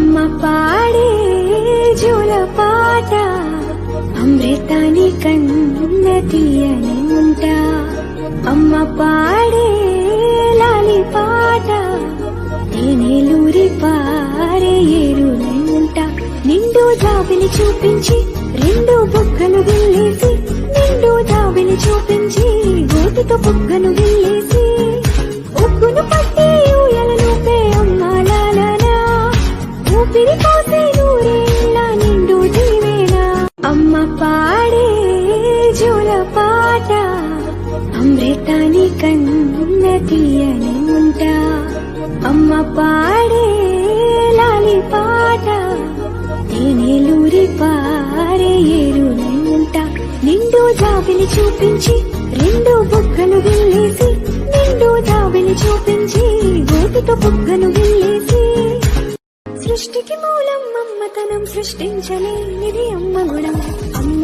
అమ్మ పాడే జోల పాట అమృతాని కన్న తీయని ఉంటా అమ్మ పాడే లాలి పాట నేనేలూరి పారే ఏరులై ఉంటా నిండు జాబిని చూపించి రెండు బుగ్గలు వెళ్ళేసి నిండు జాబిని చూపించి గోటితో బుగ్గను అమృతాని కన్న తీయని అమ్మ పాడే లాలి పాట నేనేలూరి పారే ఏరుని ఉంటా. నిండు జాబిని చూపించి రెండు బుగ్గలు వెళ్ళేసి నిండు జాబిని చూపించి గోటితో బుగ్గను వెళ్ళేసి సృష్టికి మూలం అమ్మతనం సృష్టించలేనిది అమ్మ గుణం. అమ్మ